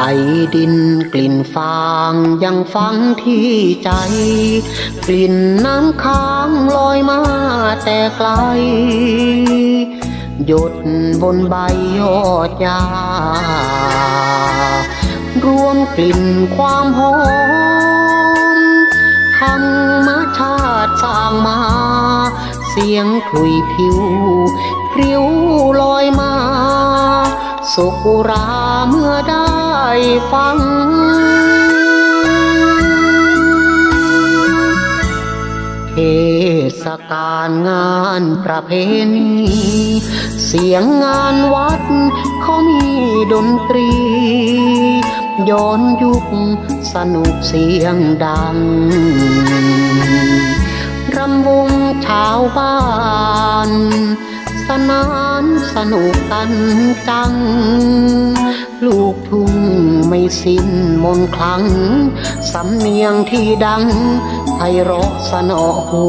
ไอดินกลิ่นฟางยังฟังที่ใจ กลิ่นน้ำค้างลอยมาแต่ไกล หยดบนใบยอดยารวมกลิ่นความหอมธรรมชาติสร้างมา เสียงคลุยผิวพริ้วลอยมา สุกุราเมื่อได้ฟัง เทศกาลงานประเพณีเสียงงานวัดเขามีดนตรี ย้อนยุคสนุกเสียงดัง รำวงชาวบ้าน สนานสนุกกันจัง ลูกทุ่งไม่สิ้นมนคลัง สำเนียงที่ดังไพเราะสนอหู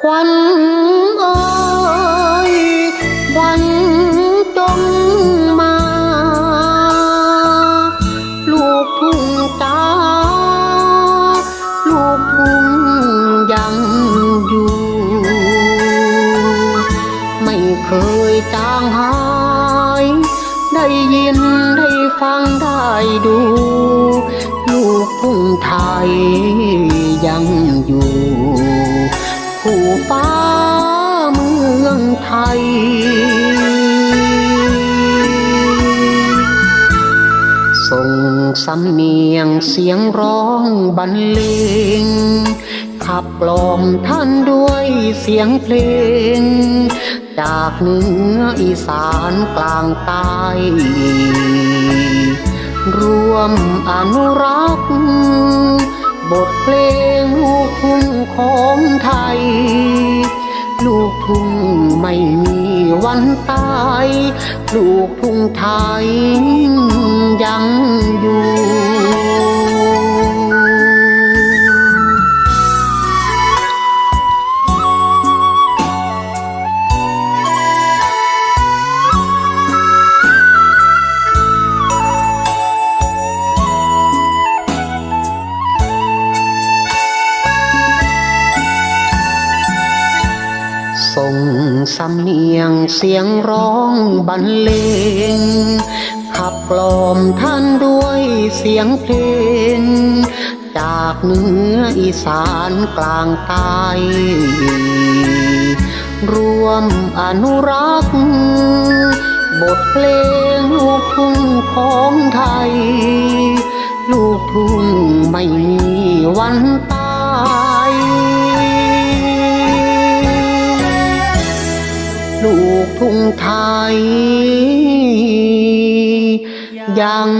ควัน เคยจางหาย ได้ยินได้ฟังได้ดู ลูกทุ่งไทยยังอยู่ ผู้ฟ้าเมืองไทยส่งสำเนียงเสียงร้องบรรเลงขับกล่อมท่านด้วยเสียงเพลง จากเหนืออีสานกลางใต้รวมอนุรักษ์บทเพลงลูกทุ่งของไทย ลูกทุ่งไม่มีวันตาย ลูกทุ่งไทยยังอยู่ สำเนียงเสียงร้องบรรเลง ขับกล่อมท่านด้วยเสียงเพลง จากเหนืออีสานกลางใต้รวมอนุรักษ์ บทเพลงลูกทุ่งของไทย ลูกทุ่งไม่มีวันตา กทุ่งไทย ยัง